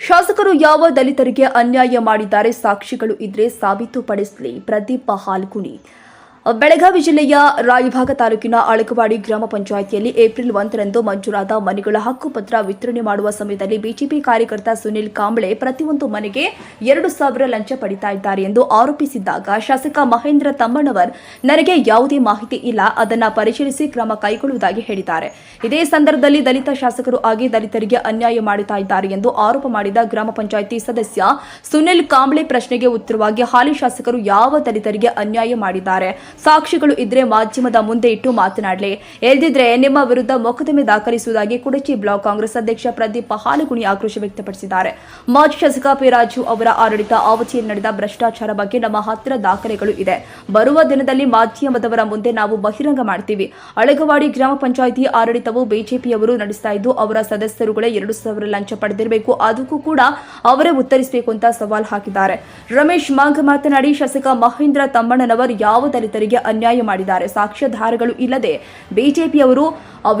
ಶಾಸಕರು ಯಾವ ದಲಿತರಿಗೆ ಅನ್ಯಾಯ ಮಾಡಿದ್ದಾರೆ ಸಾಕ್ಷಿಗಳು ಇದ್ರೆ ಸಾಬೀತುಪಡಿಸಲಿ. ಪ್ರದೀಪ ಹಾಲ್ಕುಣಿ ಬೆಳಗಾವಿ ಜಿಲ್ಲೆಯ ರಾಯಭಾಗ ತಾಲೂಕಿನ ಅಳಕವಾಡಿ ಗ್ರಾಮ ಪಂಚಾಯಿತಿಯಲ್ಲಿ ಏಪ್ರಿಲ್ ಒಂದರಂದು ಮಂಜೂರಾದ ಮನೆಗಳ ಹಕ್ಕುಪತ್ರ ವಿತರಣೆ ಮಾಡುವ ಸಮಯದಲ್ಲಿ ಬಿಜೆಪಿ ಕಾರ್ಯಕರ್ತ ಸುನಿಲ್ ಕಾಂಬ್ಳೆ ಪ್ರತಿಯೊಂದು ಮನೆಗೆ ಎರಡು ಸಾವಿರ ಲಂಚ ಪಡಿತಾ ಇದ್ದಾರೆ ಎಂದು ಆರೋಪಿಸಿದ್ದಾಗ ಶಾಸಕ ಮಹೇಂದ್ರ ತಮ್ಮಣ್ಣವರ್, ನನಗೆ ಯಾವುದೇ ಮಾಹಿತಿ ಇಲ್ಲ, ಅದನ್ನು ಪರಿಶೀಲಿಸಿ ಕ್ರಮ ಕೈಗೊಳ್ಳುವುದಾಗಿ ಹೇಳಿದ್ದಾರೆ. ಇದೇ ಸಂದರ್ಭದಲ್ಲಿ ದಲಿತ ಶಾಸಕರು ಆಗಿ ದಲಿತರಿಗೆ ಅನ್ಯಾಯ ಮಾಡುತ್ತಾ ಇದ್ದಾರೆ ಎಂದು ಆರೋಪ ಮಾಡಿದ ಗ್ರಾಮ ಪಂಚಾಯಿತಿ ಸದಸ್ಯ ಸುನಿಲ್ ಕಾಂಬ್ಳೆ ಪ್ರಶ್ನೆಗೆ ಉತ್ತರವಾಗಿ ಹಾಲಿ ಶಾಸಕರು ಯಾವ ದಲಿತರಿಗೆ ಅನ್ಯಾಯ ಮಾಡಿದ್ದಾರೆ? ಸಾಕ್ಷಿಗಳು ಇದ್ರೆ ಮಾಧ್ಯಮದ ಮುಂದೆ ಇಟ್ಟು ಮಾತನಾಡಲಿ. ಎಲ್ದಿದ್ರೆ ನಿಮ್ಮ ವಿರುದ್ಧ ಮೊಕದ್ದಮೆ ದಾಖಲಿಸುವುದಾಗಿ ಕುಡಚಿ ಬ್ಲಾಕ್ ಕಾಂಗ್ರೆಸ್ ಅಧ್ಯಕ್ಷ ಪ್ರದೀಪ್ ಹಾಲುಗುಣಿ ಆಕ್ರೋಶ ವ್ಯಕ್ತಪಡಿಸಿದ್ದಾರೆ. ಮಾಜಿ ಶಾಸಕ ರಾಜು ಅವರ ಆಡಳಿತ ಅವಧಿಯಲ್ಲಿ ನಡೆದ ಭ್ರಷ್ಟಾಚಾರ ಬಗ್ಗೆ ನಮ್ಮ ಹತ್ತಿರ ದಾಖಲೆಗಳು ಇದೆ. ಬರುವ ದಿನದಲ್ಲಿ ಮಾಧ್ಯಮದವರ ಮುಂದೆ ನಾವು ಬಹಿರಂಗ ಮಾಡ್ತೀವಿ. ಅಳಗವಾಡಿ ಗ್ರಾಮ ಪಂಚಾಯಿತಿ ಆಡಳಿತವು ಬಿಜೆಪಿಯವರು ನಡೆಸ್ತಾ ಇದ್ದು, ಅವರ ಸದಸ್ಯರುಗಳೇ ಎರಡು ಸಾವಿರ ಲಂಚ ಪಡೆದಿರಬೇಕು. ಅದಕ್ಕೂ ಕೂಡ ಅವರೇ ಉತ್ತರಿಸಬೇಕು ಅಂತ ಸವಾಲ್ ಹಾಕಿದ್ದಾರೆ. ರಮೇಶ್ ಮಾಂಗ್ ಮಾತನಾಡಿ, ಶಾಸಕ ಮಹೇಂದ್ರ ತಮ್ಮಣ್ಣನವರ್ ಯಾವ ದಲಿತರಿಗೆ ಅನ್ಯಾಯ ಮಾಡಿದ್ದಾರೆ. ಸಾಕ್ಷ್ಯಾಧಾರಗಳು ಇಲ್ಲದೆ ಬಿಜೆಪಿಯವರು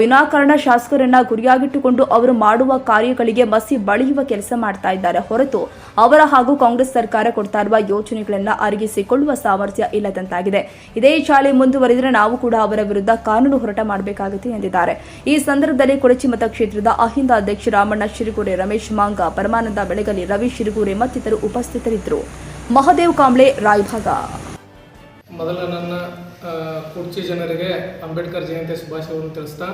ವಿನಾಕಾರಣ ಶಾಸಕರನ್ನ ಗುರಿಯಾಗಿಟ್ಟುಕೊಂಡು ಅವರು ಮಾಡುವ ಕಾರ್ಯಗಳಿಗೆ ಮಸಿ ಬಳಿಯುವ ಕೆಲಸ ಮಾಡ್ತಾ ಇದ್ದಾರೆ. ಹೊರತು ಅವರ ಹಾಗೂ ಕಾಂಗ್ರೆಸ್ ಸರ್ಕಾರ ಕೊಡ್ತಾ ಇರುವ ಯೋಜನೆಗಳನ್ನ ಅರಗಿಸಿಕೊಳ್ಳುವ ಸಾಮರ್ಥ್ಯ ಇಲ್ಲದಂತಾಗಿದೆ. ಇದೇ ಚಾಳಿ ಮುಂದುವರೆದರೆ ನಾವು ಕೂಡ ಅವರ ವಿರುದ್ಧ ಕಾನೂನು ಹೋರಾಟ ಮಾಡಬೇಕಾಗುತ್ತೆ ಎಂದಿದ್ದಾರೆ. ಈ ಸಂದರ್ಭದಲ್ಲಿ ಕೊಡಚಿ ಮತಕ್ಷೇತ್ರದ ಅಹಿಂದ ಅಧ್ಯಕ್ಷ ರಾಮಣ್ಣ ಶಿರಿಗೂರೆ ರಮೇಶ್ ಮಾಂಗ, ಪರಮಾನಂದ ಬೆಳಗಲಿ, ರವಿ ಶಿರಿಗೂರೆ ಮತ್ತಿತರರು ಉಪಸ್ಥಿತರಿದ್ದರು. ಮಹದೇವ್ ಕಾಂಬ್ಳೆ, ರಾಯಭಾಗ. ಮೊದಲ ನನ್ನ ಕುರ್ಚಿ ಜನರಿಗೆ ಅಂಬೇಡ್ಕರ್ ಜಯಂತಿ ಶುಭಾಶಯವನ್ನು ತಿಳಿಸ್ತಾ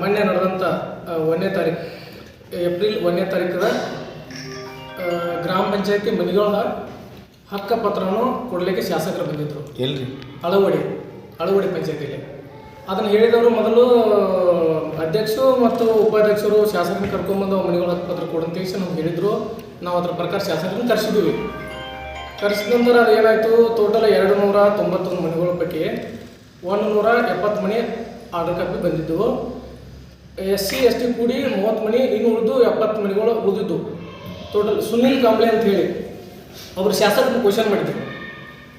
ಮೊನ್ನೆ ನಡೆದಂಥ ಒಂದನೇ ತಾರೀಕು ಏಪ್ರಿಲ್ ಒಂದನೇ ತಾರೀಕದ ಗ್ರಾಮ ಪಂಚಾಯತಿ ಮನೆಗಳ ಹಕ್ಕ ಪತ್ರವನ್ನು ಕೊಡಲಿಕ್ಕೆ ಶಾಸಕರು ಬಂದಿದ್ದರು ಎಲ್ರಿ? ಅಳವಡಿ ಅಳವಡಿ ಪಂಚಾಯತಿಯಲ್ಲಿ. ಅದನ್ನು ಹೇಳಿದವರು ಮೊದಲು ಅಧ್ಯಕ್ಷರು ಮತ್ತು ಉಪಾಧ್ಯಕ್ಷರು ಶಾಸಕರನ್ನ ಕರ್ಕೊಂಬಂದು ಮನೆಗಳ ಹಕ್ಕಪತ್ರ ಕೊಡಂತೇಳಿ ನಮ್ಗೆ ಹೇಳಿದರು. ನಾವು ಅದ್ರ ಪ್ರಕಾರ ಶಾಸಕರನ್ನು ಕರೆಸಿದ್ವಿ. ಕರೆಸಿದ ನಂತರ ಅದು ಏನಾಯಿತು ಟೋಟಲ್ ಎರಡು ನೂರ ತೊಂಬತ್ತೊಂದು ಮನೆಗಳ ಪೈಕಿ ಒಂದು ನೂರ ಎಪ್ಪತ್ತು ಮನೆ ಆರ್ಡರ್ ಕಾಪಿ ಬಂದಿದ್ದವು ಎಸ್ ಸಿ ಎಸ್ ಟಿ ಕೂಡಿ ಮೂವತ್ತು ಮನೆ ಇನ್ನು ಉಳಿದು ಎಪ್ಪತ್ತು ಮನೆಗಳು ಉಳಿದಿದ್ದು. ಟೋಟಲ್ ಸುನೀಲ್ ಕಾಂಬ್ಳೆ ಅಂತ ಹೇಳಿ ಅವರು ಶಾಸಕರು ಕ್ವಶನ್ ಮಾಡಿದ್ರು.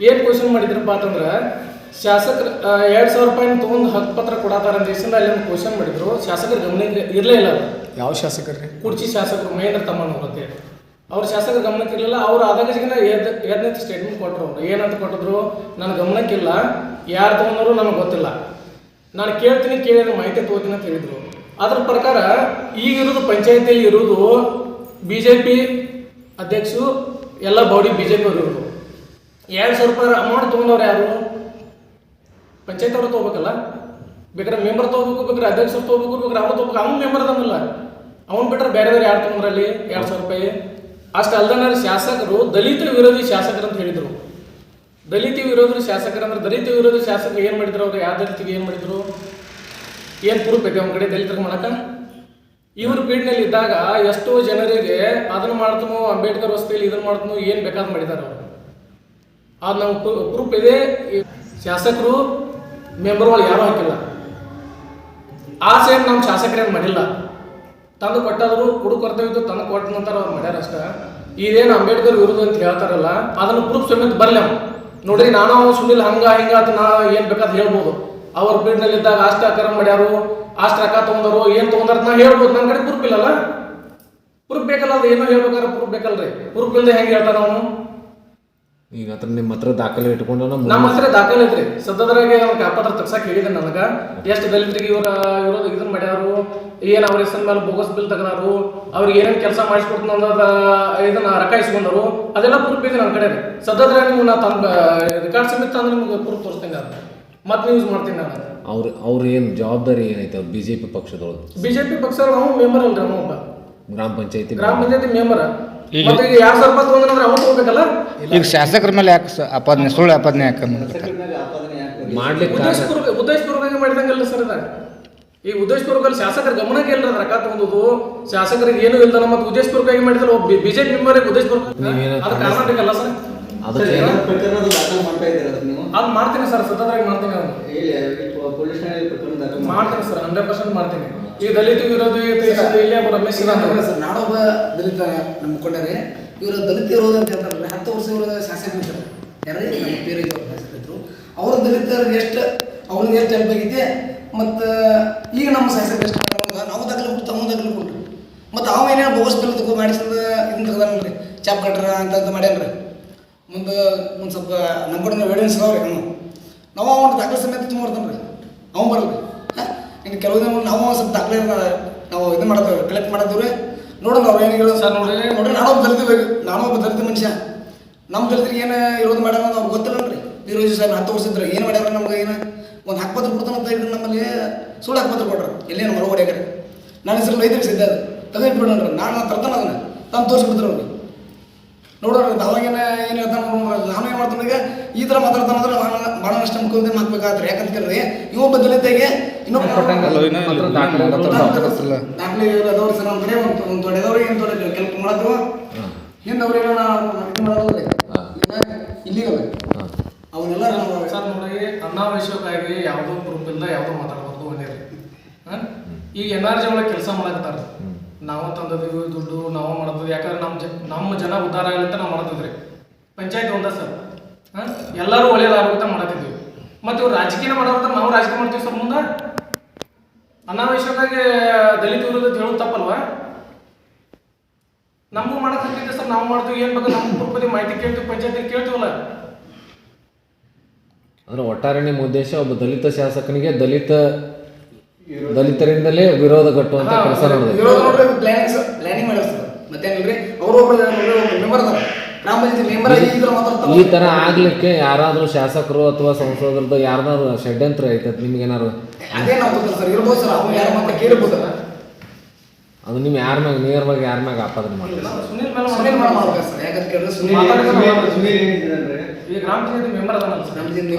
ಏನು ಕ್ವಶನ್ ಮಾಡಿದ್ರಪ್ಪ ಅಂತಂದ್ರೆ ಶಾಸಕರು ಎರಡು ಸಾವಿರ ರೂಪಾಯಿ ತೊಗೊಂಡು ಹಕ್ಕು ಪತ್ರ ಕೊಡತಾರ ಅಂತ ದೇಶದಿಂದ ಅಲ್ಲಿ ಒಂದು ಕ್ವಶನ್ ಮಾಡಿದ್ರು. ಶಾಸಕರು ಗಮನ ಇರಲೇ ಇಲ್ಲ. ಯಾವ ಶಾಸಕರು ಕುರ್ಚಿ ಶಾಸಕರು ಮಹೇಂದ್ರ ತಮ್ಮ ಅಂತ ಹೇಳಿ. ಅವ್ರ ಶಾಸಕರ ಗಮನಕ್ಕೆ ಅವರು ಆದಾಗ ಎದ್ನೈತಿ ಸ್ಟೇಟ್ಮೆಂಟ್ ಕೊಟ್ಟರು ಅವರು ಏನಂತ ಕೊಟ್ಟಿದ್ರು? ನನ್ನ ಗಮನಕ್ಕಿಲ್ಲ. ಯಾರು ತಗೊಂಡ್ರು ನನಗೆ ಗೊತ್ತಿಲ್ಲ. ನಾನು ಕೇಳ್ತೀನಿ ಕೇಳಿದ್ರೆ ಮಾಹಿತಿ ತಗೋತೀನಿ ಅಂತ ಹೇಳಿದ್ರು. ಅದ್ರ ಪ್ರಕಾರ ಈಗಿರೋದು ಪಂಚಾಯತಿಯಲ್ಲಿ ಇರೋದು ಬಿ ಜೆ ಪಿ ಅಧ್ಯಕ್ಷರು, ಎಲ್ಲ ಬಾಡಿ ಬಿ ಜೆ ಪಿ ಇರೋದು. ಎರಡು ಸಾವಿರ ರೂಪಾಯಿ ಅಮೌಂಟ್ ತೊಗೊಂಡವ್ರು ಯಾರು? ಪಂಚಾಯತ್ ಅವರು ತೊಗೋಬೇಕಲ್ಲ? ಬೇಕಾದ್ರೆ ಮೆಂಬರ್ ತೊಗೋಬೇಕು, ಬೇಕಾದ್ರೆ ಅಧ್ಯಕ್ಷರು ತೊಗೋಬೇಕು, ಬೇಕಾದ್ರೆ ಅವ್ರು ತೊಗೋಬೇಕು. ಅವ್ನು ಮೆಂಬರ್ ಅದನ್ನಿಲ್ಲ ಅವ್ನು ಬಿಟ್ರೆ ಬೇರೆ ಯಾರು ತೊಗೊಂಡ್ರಲ್ಲಿ ಎರಡು ಸಾವಿರ ರೂಪಾಯಿ. ಅಷ್ಟು ಅಲ್ದನ ಶಾಸಕರು ದಲಿತ ವಿರೋಧಿ ಶಾಸಕರು ಅಂತ ಹೇಳಿದರು. ದಲಿತ ವಿರೋಧಿ ಶಾಸಕರು ಅಂದ್ರೆ ದಲಿತ ವಿರೋಧಿ ಶಾಸಕರು ಏನು ಮಾಡಿದ್ರು ಅವ್ರು? ಯಾವ ದಲಿತಿಗೆ ಏನು ಮಾಡಿದರು? ಏನು ಪ್ರೂಫ್ ಬೇಕು ಅವ್ನ ಕಡೆ ದಲಿತರಿಗೆ ಮಾಡಕ ಇವ್ರ ಪೀಡ್ನಲ್ಲಿ ಇದ್ದಾಗ ಎಷ್ಟೋ ಜನರಿಗೆ ಅದನ್ನು ಮಾಡ್ತನೋ, ಅಂಬೇಡ್ಕರ್ ವಸ್ತಿಯಲ್ಲಿ ಇದನ್ನು ಮಾಡ್ತನೋ, ಏನು ಬೇಕಾದ್ ಮಾಡಿದ್ದಾರೆ ಅವರು. ಅದು ನಾವು ಪ್ರೂಫ್ ಇದೆ. ಶಾಸಕರು ಮೆಂಬರ್ಗಳು ಯಾರೂ ಹಾಕಿಲ್ಲ. ಆ ಸೇಮ್ ನಮ್ಮ ಶಾಸಕರೇನು ಮಾಡಿಲ್ಲ. ತಂದು ಕೊಟ್ಟಾದ್ರು ಕೊಡು ಕರ್ತವ್ಯ ತಂದು ಕೊಟ್ಟ ನಂತರ ಅವ್ರು ಮಾಡ್ಯಾರ ಅಷ್ಟ. ಇದೇನು ಅಂಬೇಡ್ಕರ್ ವಿರುದ್ಧ ಅಂತ ಹೇಳ್ತಾರಲ್ಲ, ಅದನ್ನು ಪ್ರೂಫ್ ಸಮೇತ ಬರಲಿ ಅವ್ನು ನೋಡ್ರಿ, ನಾನು ಸುನಿಲ್ ಹಂಗ, ಹಿಂಗ ಅಂತ ನಾ ಏನು ಬೇಕಾದ್ ಹೇಳ್ಬೋದು. ಅವ್ರ ಪೀಡ್ನಲ್ಲಿ ಇದ್ದಾಗ ಅಷ್ಟ ಅಕ್ರಮ ಮಾಡ್ಯಾರು ಅಷ್ಟು ರೊಕ್ಕ ತೊಗೊಂಡರು, ಏನು ತೊಗೊಂಡಾರ ನಾ ಹೇಳ್ಬೋದು. ನನ್ನ ಕಡೆ ಪ್ರೂಫ್ ಇಲ್ಲಲ್ಲ. ಪ್ರೂಫ್ ಬೇಕಲ್ಲ ಅದು, ಏನೋ ಹೇಳ್ಬೇಕಾದ್ರೆ ಪ್ರೂಫ್ ಬೇಕಲ್ರಿ. ಪ್ರೂಫ್ ಇಲ್ಲದೆ ಹೆಂಗೆ ಹೇಳ್ತಾನ ಅವನು? ಈಗ ಅದ್ರ ನಿಮ್ಮ ಹತ್ರ ದಾಖಲೆ ಇಟ್ಕೊಂಡು ನಮ್ಮ ನಮ್ಮ ಹತ್ರ ದಾಖಲೆ ಐತ್ರಿ. ಸದ್ಯದ್ರಾಗೆ ಅವ್ರ ಕಾಪಾತ್ರ ತಗ್ಸಕ್ ಹೇಳಿದೆ ನನಗ. ಎಷ್ಟು ದಲಿತರಿಗೆ ಇವ್ರ ಇವರು ಇದನ್ನ ಮಾಡ್ಯಾರು ಏನ್ ಅವ್ರ ಹೆಸರ ಮೇಲೆ ಬೋಗಸ್ ಬಿಲ್ ತಗದಾರು ಅವ್ರಿಗೆ ಏನೇನು ಕೆಲಸ ಮಾಡಿಸ್ಕೊಡ್ತೀನಿ ಅನ್ನೋದ ಇದನ್ನ ರೊಕ್ಕ ಇಸ್ಕೊಂಡರು ಅದೆಲ್ಲ ಪ್ರೂಫ್ ಇದೆ ನನ್ನ ಕಡೆ ಸದ್ಯದ್ರಾಗ ನಿಮ್ಗೆ ನಾ ತಂದ ರೆಕಾರ್ಡ್ ಸಮೇತ ಅಂದ್ರೆ ನಿಮ್ಗೆ ಪ್ರೂಫ್ ತೋರಿಸ್ತೀನಿ ಅದು ಮತ್ತೆ ಯೂಸ್ ಮಾಡ್ತೀನಿ ನಾನು. ಅವ್ರ ಅವ್ರ ಏನು ಜವಾಬ್ದಾರಿ ಏನೈತೆ ಅವ್ರು ಬಿ ಜೆ ಪಿ ಪಕ್ಷದೊಳಗೆ ಪಿ ಪಕ್ಷ ನಾವು ಮೆಂಬರ್ ಅಲ್ರಿ ನಾವು ಗ್ರಾಮ ಪಂಚಾಯತಿ ಗ್ರಾಮ ಪಂಚಾಯತಿ ಮೆಂಬರ್ ಮತ್ತೆ ಈಗ ತೊಗೊಂಡ್ರೆ ತಗೋಬೇಕಲ್ಲ ಈಗ ಶಾಸಕರ ಮೇಲೆ ಯಾಕೆ ಸ- ಆಪಾದನೆ ಸುಳ್ಳು ಆಪಾದನೆ ಯಾಕೆ ಮಾಡ್ತಾರೆ ಮಾಡ್ಲಿಕ್ಕೆ ಕಾರಣ ಉದ್ದೇಶಪೂರ್ವಕ ಮಾಡಿದಂಗಲ್ಲ ಸರ್ ಇದ. ಈ ಉದ್ದೇಶಪೂರ್ವಕಲ್ಲಿ ಶಾಸಕರ ಗಮನಕ್ಕೆ ಇಲ್ಲ ರೊಕ್ಕ ತಗೊಂಡು ಶಾಸಕರಿಗೆ ಏನು ಇಲ್ಲ ಮತ್ತೆ ಉದ್ದೇಶಪೂರ್ವಕವಾಗಿ ಮಾಡಿದ್ರೆ ಬಿಜೆಪಿ ಮೆಂಬರ್ ಉದ್ದೇಶಪೂರ್ವಕ ನೀವೇನು ಅದು ಕಾರಣ ಬೇಕಲ್ಲ ಸರ್. ಅದಕ್ಕೆ ಪ್ರಕರಣ ದಾಖಲು ಮಾಡ್ತಾ ಇದ್ದೀರಾ ಅದು ನೀವು? ಅದು ಮಾಡ್ತೀನಿ ಸರ್ ಸತತವಾಗಿ ಮಾಡ್ತೀನಿ ಇಲ್ಲ ಪೊಲೀಸ್ ಠಾಣೆಯಲ್ಲಿ ಪ್ರಕರಣ ದಾಖಲು ಮಾಡಿ ಮಾಡ್ತೀನಿ ಸರ್ ಹಂಡ್ರೆಡ್ ಪರ್ಸೆಂಟ್ ಮಾಡ್ತೀನಿ. ಈ ದಲಿತ ವಿರೋಧಿ ಇಲ್ಲೇ ರಮೇಶ್ ಇದಾನೆ. ಸರ್ ನಾಡೊಬ್ಬ ದಲಿತ ನಮ್ಮ ಮುಖಂಡರೇ ಇವರು ದಲಿತ ವಿರೋಧ ಅಂತ ಹತ್ತು ವರ್ಷ ವಿರೋಧ ಶಾಸಕರು ಯಾರೇ ನಮ್ಮ ಪೇರು ಶಾಸಕರು. ಅವ್ರ ದಲಿತರಿಗೆ ಎಷ್ಟು ಅವ್ರಿಗೆ ಎಷ್ಟು ಹೆಲ್ಪ್ ಆಗೈತೆ ಮತ್ತು ಈಗ ನಮ್ಮ ಶಾಸಕರು ಎಷ್ಟು ನಾವು ದಾಖಲೆ ಕೊಟ್ಟು ತಮ್ಮ ದಾಖಲೆ ಕೊಟ್ಟರು ಮತ್ತು ಅವ ಏನೇನು ಬೋಗಸ್ ಬಿಲ್ ತಗೋ ಮಾಡಿಸಿದ ಇದನ್ನ ತೆಗ್ದಾನಲ್ರಿ. ಚಾಪ್ ಕಟ್ರ ಅಂತ ಅಂತ ಮಾಡ್ಯಾನ್ರಿ. ಮುಂದೆ ಒಂದು ಸ್ವಲ್ಪ ನಮ್ಮ ಕಡೆ ಎವಿಡೆನ್ಸ್ ರೀ ಅವನು ನಾವು ಅವ್ನ ದಾಖಲೆ ಸಮೇತ ತುಂಬಿರ್ತಾನೆ ರೀ ಅವ್ನು ಬರಲ್ಲ ಹಾಂ? ಇನ್ನು ಕೆಲವು ದಿನ ನಾವು ಒಂದು ಸ್ವಲ್ಪ ದಾಖಲೆ ನಾವು ಇದು ಮಾಡ್ತೇವೆ ಕಲೆಕ್ಟ್ ಮಾಡತ್ತೀವಿ ರೀ ನೋಡೋಣ ಅವ್ರು ಏನು ಹೇಳೋದು. ಸರ್ ನೋಡ್ರಿ. ನೋಡ್ರಿ ನಾನು ಒಬ್ಬ ದಲಿತ ಬೇಕು ನಾನು ಒಬ್ಬ ದಲಿತ ಮನುಷ್ಯ. ನಮ್ಮ ದಲಿತರಿಗೆ ಏನು ಇರೋದು ಮಾಡ್ಯಾರ ಅಂತ ರೀ ಗೊತ್ತಿಲ್ಲನ್ರಿ. ವೀರೋಜಿ ಸರ್ ಹತ್ತು ವರ್ಷ ಏನು ಮಾಡ್ಯಾರ ನಮ್ಗೆ ಏನು? ಒಂದು ಹಾಕ್ಪತ್ರ ಕೊಡ್ತಾನೆ ಅಂತ ಹೇಳಿ ನಮ್ಮಲ್ಲಿ ಸುಳ್ಳು ಹಾಕ್ಪತ್ರ ಕೊಟ್ರು. ಎಲ್ಲೇನು ಮರವಡೆಗಾರೆ ನನ್ನ ಹೆಸರು ರೈತರಿಗೆ ಸಿದ್ಧ ಅದು. ತೆಗೆದಿಟ್ಬಿಡೋಣ್ರಿ ನಾನು ತರ್ತಾನೆ ಅದನ್ನ. ತಂದು ತೋರಿಸ್ಬಿಡ್ತಾರೆ ಅವ್ರಿಗೆ. ನೋಡೋಣ ಅವಾಗೇನ ಏನು ಹೇಳ್ತಾನೆ ನೋಡ್ರಿ ನಾನು ಏನು ಮಾಡ್ತಾನೆ ಈಗ ಈ ಥರ ಮಾತಾಡ್ತಾನೆ ಅಂದ್ರೆ ಭಾಳ ಭಾಳ ನಷ್ಟ ಮುಖದಿಂದ ಮಾತಾಡ್ಬೇಕಾದ್ರೆ ಯಾಕಂತ ಕೇಳಿದ್ರೆ ಇವೊಬ್ಬ ದಲಿತೆಗೆ ಇನ್ನೊಬ್ಬ ಇನ್ನೂ ಇಲ್ಲ. ಮಾತ್ರ ದಾಖಲೆ ಅದಾವ್ರಿ ಸರ್ ನಮ್ಮ ಕಡೆ ಒಂದು ಒಂದು ದೊಡ್ಡದವ್ರಿ ಏನು ದೊಡ್ಡ ಕೆಲಸ ಮಾಡತ್ತೀವ ಹಿಂದೆ ಅವ್ರೇನೋ ಇದು ಹಾ. ಇಲ್ಲಿಗಲ್ಲ ಅವನ್ನೆಲ್ಲ ಸರ್ ನೋಡಿ ಅನಾವಶ್ಯಕವಾಗಿ ಯಾವುದೋ ಗ್ರೂಪ್ ಇಲ್ಲ ಯಾವುದೋ ಮಾತಾಡ್ಬಾರ್ದು ಒಂದೇ ಈಗ ಎನ್ ಆರ್ ಜಿ ಒಳಗೆ ಕೆಲಸ ಮಾಡಕತ್ತಾರ ನಾವು ತಂದದೀವಿ ದುಡ್ಡು, ನಾವು ಮಾಡೋದು ಯಾಕಂದ್ರೆ ನಮ್ಮ ಜ ನಮ್ಮ ಜನ ಉದ್ಧಾರ ಆಗಲಿ ಅಂತ ನಾವು ಮಾಡ್ತಿದ್ರಿ. ಪಂಚಾಯತ್ ಒಂದ ಸರ್. ಹಾಂ? ಎಲ್ಲರೂ ಒಳ್ಳೇದಾಗುತ್ತೆ ಮಾಡತ್ತಿದ್ವಿ ಮತ್ತು ಇವ್ರು ರಾಜಕೀಯ ಮಾಡೋದ್ರೆ ನಾವು ರಾಜಕೀಯ ಮಾಡ್ತೀವಿ ಸರ್ ಮುಂದೆ. ಅನಾವಶ್ಯಕವಾಗಿ ದಲಿತ ವಿರೋಧ ಹೇಳೋದು ತಪ್ಪಲ್ವಾ? ನಮಗೂ ಮಾಡಕ್ಕೆ ಸರ್, ನಾವು ಮಾಡ್ತೀವಿ. ಏನು ಬೇಕು ನಮ್ಮ ಕುಟುಂಬದಲ್ಲಿ ಮಾಹಿತಿ ಕೇಳ್ತೀವಿ ಪಂಚಾಯತ್ ಕೇಳ್ತೀವಲ್ಲ. ಅಂದ್ರೆ ಒಟ್ಟಾರೆ ನಿಮ್ಮ ಉದ್ದೇಶ ಒಬ್ಬ ದಲಿತ ಶಾಸಕನಿಗೆ ದಲಿತ ದಲಿತರಿಂದಲೇ ವಿರೋಧ ಕಟ್ಟುವಂತ ಕೆಲಸ ನಡೆದಿದೆ ವಿರೋಧ ನೋಡ್ರಿ ಪ್ಲಾನಿಂಗ್ ಪ್ಲಾನಿಂಗ್ ಮಾಡ್ಯಾರ ಸರ್ ಮತ್ತೇನಿಲ್ರಿ ಅವರು ಒಬ್ರು ಮೆಂಬರ್ ಅದಾರ ಗ್ರಾಮ ಪಂಚಾಯತಿ ಮೆಂಬರ್ ಆಗಿ ಈ ಥರ ಮಾತಾಡ್ತಾರ ಈ ತರ ಆಗ್ಲಿಕ್ಕೆ ಯಾರಾದ್ರೂ ಶಾಸಕರು ಅಥವಾ ಸಂಸದರದ್ದು ಯಾರ್ದಾದ್ರು ಷಡ್ಯಂತ್ರ ಐತತ್ ನಿಮ್ಗೆ ಏನಾರು ನಾವು ಗೊತ್ತಿಲ್ಲ ಸರ್. ಇರ್ಬೋದು ಸರ್. ಅವ್ನು ಯಾರು ಮತ್ತೆ ಕೇಳಿರ್ಬೋದಲ್ಲ ಅದು ನಿಮ್ಮ ಯಾರ ಮ್ಯಾಗ ನೇರವಾಗಿ ಯಾರ ಮ್ಯಾಗ ಆಪಾದನೆ ಮಾಡ್ತೀರಿ? ಸುನಿಲ್ ಮೇಲೆ ಸುನೀಲ್ ಮಾಡ ಮಾಡ್ಬೇಕು ಸರ್ ಯಾಕಂತ ಕೇಳಿದ್ರೆ ಸುನೀಲ್ ಮಾತಾಡ್ತಾರೆ. ಸುನೀಲ್ ಏನಿದ್ರೆ ಈ ಗ್ರಾಮ ಪಂಚಾಯತಿ ಮೆಂಬರ್ ಅದನ್ನಲ್ಲ ಸರ್. ನಮ್ಮ ಜಿಲ್ಲೆ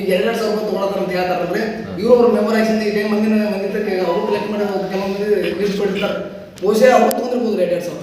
ಈಗ ಎರಡೆರಡು ಸಾವಿರ ರೂಪಾಯಿ ತೊಗೊಳತ್ತಾರ ಅಂತ ಹೇಳ್ತಾರಲ್ರಿ ಇವ್ರು ಒಬ್ರು ಮೆಂಬರ್ ಆಗಿಂದ ಈಗ ಮಂದಿನ ಮಂದಿ ಅವ್ರು ಕಲೆಕ್ಟ್ ಮಾಡಿ ಕೆಲವೊಂದು ಲಿಸ್ಟ್ ಕೊಟ್ಟಿರ್ತಾರೆ. ಬಹುಶಃ ಅವ್ರು ತೊಗೊಂಡಿರ್ಬೋದು ಎರಡೆರಡು ಸಾವಿರ.